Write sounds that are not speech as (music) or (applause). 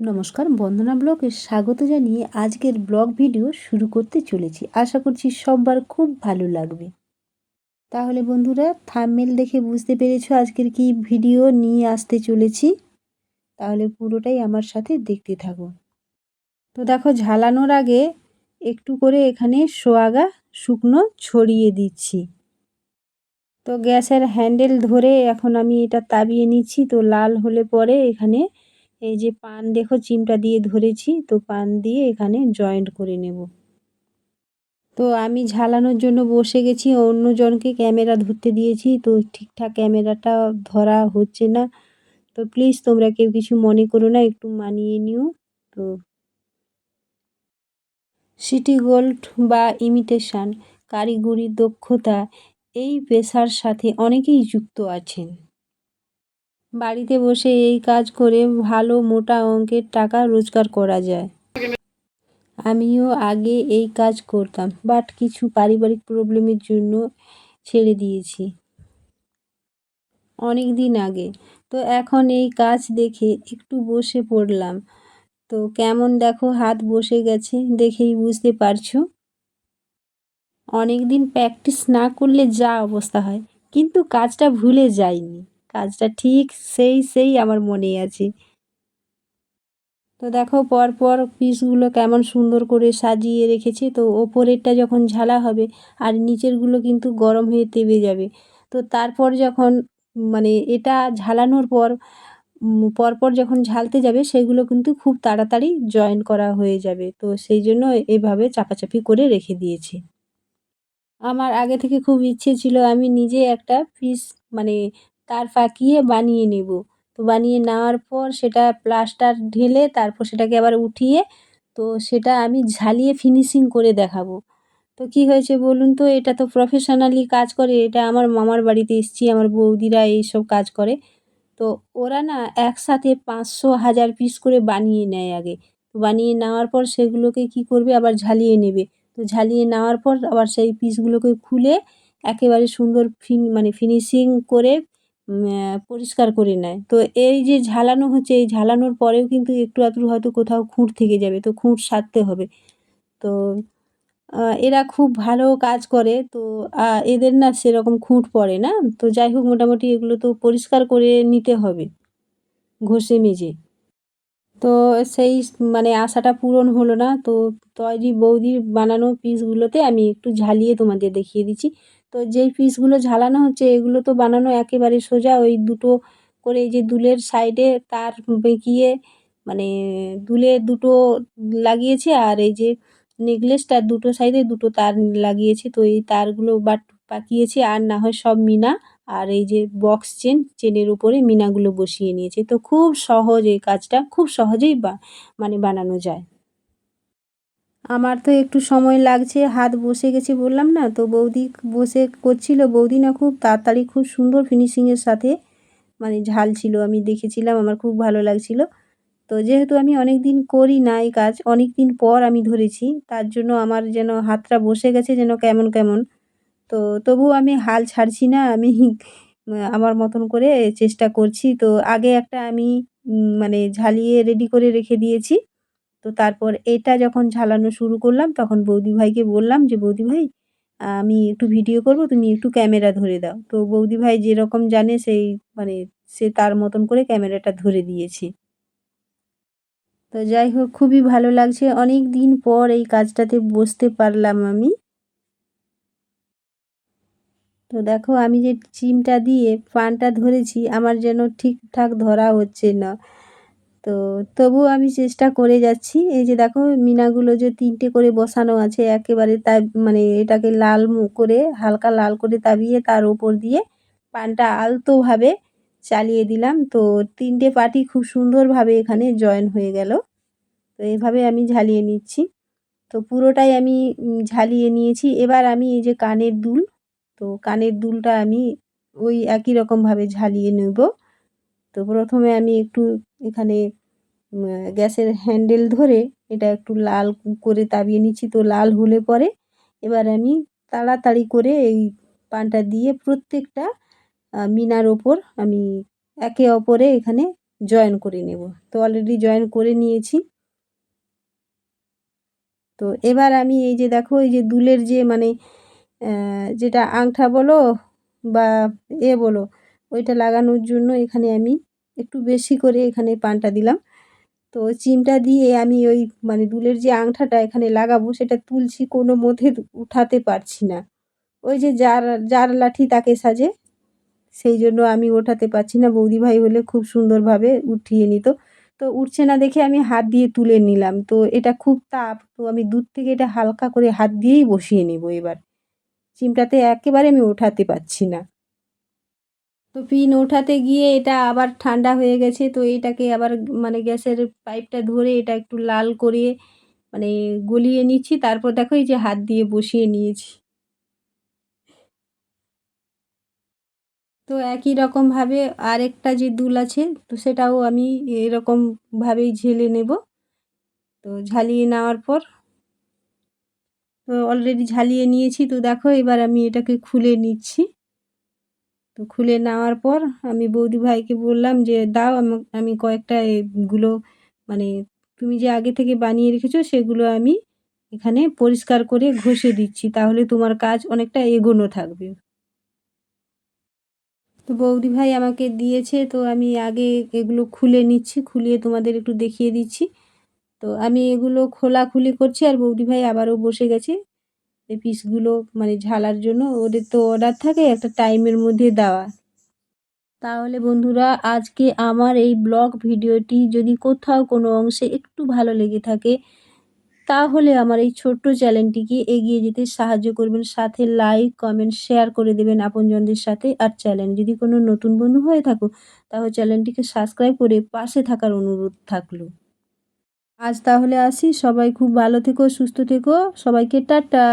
নমস্কার, বন্দনা ব্লগে স্বাগত জানিয়ে আজকের ব্লগ ভিডিও শুরু করতে চলেছি। আশা করছি সববার খুব ভালো লাগবে। তাহলে বন্ধুরা থামমেল দেখে বুঝতে পেরেছ আজকের কি ভিডিও নিয়ে আসতে চলেছি? তাহলে পুরোটাই আমার সাথে দেখতে থাকো। তো দেখো, ঝালানোর আগে একটু করে এখানে সোয়াগা শুকনো ছড়িয়ে দিচ্ছি। তো গ্যাসের হ্যান্ডেল ধরে এখন আমি এটা তাবিয়ে নিচ্ছি। তো লাল হলে পরে এখানে এই যে পান দেখো, চিমটা দিয়ে ধরেছি, তো পান দিয়ে এখানে জয়েন্ট করে নেব। তো আমি ঝালানোর জন্য বসে গেছি, অন্যজনকে ক্যামেরা ধরতে দিয়েছি, তো ঠিকঠাক ক্যামেরাটা ধরা হচ্ছে না। তো প্লিজ তোমরা কেউ কিছু মনে করো না, একটু মানিয়ে নিও। তো সিটি গোল্ড বা ইমিটেশান কারিগরি দক্ষতা, এই পেশার সাথে অনেকেই যুক্ত আছেন। বাড়িতে বসে এই কাজ করে ভালো মোটা অঙ্কের টাকা রোজগার করা যায়। আমিও আগে এই কাজ করতাম বাট কিছু পারিবারিক প্রবলেমের জন্য ছেড়ে দিয়েছি। অনেক দিন আগে। তো এখন এই কাজ দেখে একটু বসে পড়লাম। তো কেমন দেখো, হাত বসে গেছে দেখেই বুঝতে পারছ? অনেক দিন প্র্যাকটিস না করলে যা অবস্থা হয়, কিন্তু কাজটা ভুলে যাইনি। কাজটা ঠিক সেই সেই আমার মনে আছে। তো দেখো পরপর পিসগুলো কেমন সুন্দর করে সাজিয়ে রেখেছি। তো ওপরেরটা যখন ঝালা হবে আর নিচেরগুলো কিন্তু গরম হয়ে তেবে যাবে। তো তারপর যখন মানে এটা ঝালানোর পর পরপর যখন ঝালতে যাবে সেগুলো কিন্তু খুব তাড়াতাড়ি জয়েন করা হয়ে যাবে। তো সেই জন্য এভাবে চাপাচাপি করে রেখে দিয়েছি। আমার আগে থেকে খুব ইচ্ছে ছিল আমি নিজে একটা পিস মানে তার ফাঁকিয়ে বানিয়ে নেব। তো বানিয়ে নেওয়ার পর সেটা প্লাস্টার ঢেলে তারপর সেটাকে আবার উঠিয়ে তো সেটা আমি ঝালিয়ে ফিনিশিং করে দেখাবো। তো কি হয়েছে বলুন তো, এটা তো প্রফেশনালি কাজ করে, এটা আমার মামার বাড়িতে এসছি, আমার বৌদিরা এইসব কাজ করে। তো ওরা না একসাথে পাঁচশো হাজার পিস করে বানিয়ে নেয় আগে। তো বানিয়ে নেওয়ার পর সেগুলোকে কি করবে? আবার ঝালিয়ে নেবে। তো ঝালিয়ে নেওয়ার পর আবার সেই পিসগুলোকে খুলে একেবারে সুন্দর ফিন মানে ফিনিশিং করে পরিষ্কার করে নেয়। তো এই যে ঝালানো হচ্ছে, এই ঝালানোর পরেও কিন্তু একটু আধটু হয়তো কোথাও খুঁট থেকে যাবে, তো খুঁট সারতে হবে। তো এরা খুব ভালো কাজ করে, তো এদের না সেরকম খুঁট পড়ে না। তো যাই হোক, মোটামুটি এগুলো তো পরিষ্কার করে নিতে হবে, ঘষে মেজে। তো সেই মানে আশাটা পূরণ হলো না। তো তৈরি বৌদির বানানো পিসগুলোতে আমি একটু ঝালিয়ে তোমাদের দেখিয়ে দিচ্ছি। তো যেই পিসগুলো ঝালানো হচ্ছে, এগুলো তো বানানো একেবারে সোজা। ওই দুটো করে এই যে দুলের সাইডে তার বেঁকিয়ে মানে দুলে দুটো লাগিয়েছে আর এই যে নেকলেসটার দুটো সাইডে দুটো তার লাগিয়েছে। তো এই তারগুলো বাট পাকিয়েছে আর না হয় সব মিনা আর এই যে বক্স চেন, চেনের উপরে মিনাগুলো বসিয়ে নিয়েছে। তো খুব সহজ এই কাজটা, খুব সহজেই বা মানে বানানো যায়। আমার তো একটু সময় লাগছে, হাত বসে গেছে বললাম না, তো বৌদি বসে করছিল, বৌদি না খুব তাড়াতাড়ি খুব সুন্দর ফিনিশিংয়ের সাথে মানে ঝাল ছিল, আমি দেখেছিলাম, আমার খুব ভালো লাগছিল। তো যেহেতু আমি অনেক দিন করি না এই কাজ অনেক দিন পর আমি ধরেছি, তার জন্য আমার যেন হাতটা বসে গেছে যেন কেমন কেমন। তো তবু আমি হাল ছাড়ছি না, আমি (laughs) আমার মতন করে চেষ্টা করছি। তো আগে একটা আমি মানে ঝালিয়ে রেডি করে রেখে দিয়েছি। তো তারপর এটা যখন ঝালানো শুরু করলাম, তখন বৌদি ভাইকে বললাম যে, বৌদি ভাই, আমি একটু ভিডিও করব, তুমি একটু ক্যামেরা ধরে দাও। তো বৌদি ভাই যেরকম জানে, সেই মানে সে তার মতন করে ক্যামেরাটা ধরে দিয়েছে। তো যাই হোক, খুবই ভালো লাগছে। অনেক দিন পর এই কাজটাতে বসতে পারলাম আমি। তো দেখো, আমি যে চিমটা দিয়ে পানটা ধরেছি, আমার যেন ঠিকঠাক ধরা হচ্ছে না। তো তবুও আমি চেষ্টা করে যাচ্ছি। এই যে দেখো, মিনাগুলো যে তিনটে করে বসানো আছে, একেবারে তা মানে এটাকে লাল করে, হালকা লাল করে তাবিয়ে তার ওপর দিয়ে পানটা আলতোভাবে চালিয়ে দিলাম। তো তিনটে পাটি খুব সুন্দরভাবে এখানে জয়েন হয়ে গেল। তো এভাবে আমি ঝালিয়ে নিচ্ছি। তো পুরোটাই আমি ঝালিয়ে নিয়েছি। এবার আমি এই যে কানের দুল, তো কানের দুলটা আমি ওই একই রকমভাবে ঝালিয়ে নেব। তো প্রথমে আমি একটু এখানে গ্যাসের হ্যান্ডেল ধরে এটা একটু লাল করে তাবিয়ে নিচ্ছি, তো লাল হলে পরে এবার আমি তাড়াতাড়ি করে এই পানটা দিয়ে প্রত্যেকটা মিনার ওপর আমি একে অপরে এখানে জয়েন করে নেব। তো অলরেডি জয়েন করে নিয়েছি। তো এবার আমি এই যে দেখো, এই যে দুলের যে মানে যেটা আংটা বলো বা এ বলো, ওইটা লাগানোর জন্য এখানে আমি একটু বেশি করে এখানে পানটা দিলাম। তো চিমটা দিয়ে আমি ওই মানে দুলের যে আংটাটা এখানে লাগাবো, সেটা তুলছি, কোনো মধ্যে উঠাতে পারছি না। ওই যে যার যার লাঠি তাকে সাজে, সেই জন্য আমি ওঠাতে পারছি না। বৌদি ভাই হলে খুব সুন্দরভাবে উঠিয়ে নিত। তো উঠছে না দেখে আমি হাত দিয়ে তুলে নিলাম। তো এটা খুব তাপ, তো আমি দূর থেকে এটা হালকা করে হাত দিয়েই বসিয়ে নেব এবার। চিমটাতে একেবারে আমি ওঠাতে পারছি না। তো পিন ওঠাতে গিয়ে এটা আবার ঠান্ডা হয়ে গেছে, তো এটাকে আবার মানে গ্যাসের পাইপটা ধরে এটা একটু লাল করে মানে গলিয়ে নিচ্ছি, তারপর দেখো এই যে হাত দিয়ে বসিয়ে নিয়েছি। তো একই রকমভাবে আরেকটা যে দুল আছে, তো সেটাও আমি এরকমভাবেই ঝেলে নেব। তো ঝালিয়ে নেওয়ার পর, তো অলরেডি ঝালিয়ে নিয়েছি, তো দেখো এবার আমি এটাকে খুলে নিচ্ছি। তো খুলে নেওয়ার পর আমি বৌদি ভাইকে বললাম যে, দাও আমি কয়েকটা এগুলো মানে তুমি যে আগে থেকে বানিয়ে রেখেছো সেগুলো আমি এখানে পরিষ্কার করে ঘষে দিচ্ছি, তাহলে তোমার কাজ অনেকটা এগোনো থাকবে। তো বৌদি ভাই আমাকে দিয়েছে, তো আমি আগে এগুলো খুলে নিচ্ছি, খুলিয়ে তোমাদের একটু দেখিয়ে দিচ্ছি। তো আমি এগুলো খোলাখুলি করছি আর বৌদি ভাই আবারও বসে গেছে। এই পিসগুলো মানে ঝালার জন্য ওদের তো অর্ডার থাকে, একটা টাইমের মধ্যে দেওয়া। তাহলে বন্ধুরা, আজকে আমার এই ব্লগ ভিডিওটি যদি কোথাও কোনো অংশে একটু ভালো লেগে থাকে, তাহলে আমার এই ছোট্ট চ্যানেলটিকে এগিয়ে যেতে সাহায্য করবেন। সাথে লাইক কমেন্ট শেয়ার করে দেবেন আপনজনদের সাথে। আর চ্যানেল যদি কোনো নতুন বন্ধু হয়ে থাকো, তাহলে চ্যানেলটিকে সাবস্ক্রাইব করে পাশে থাকার অনুরোধ থাকল। আজ তাহলে আসি সবাই খুব ভালো থেকো সুস্থ থেকো সবাইকে টাটা।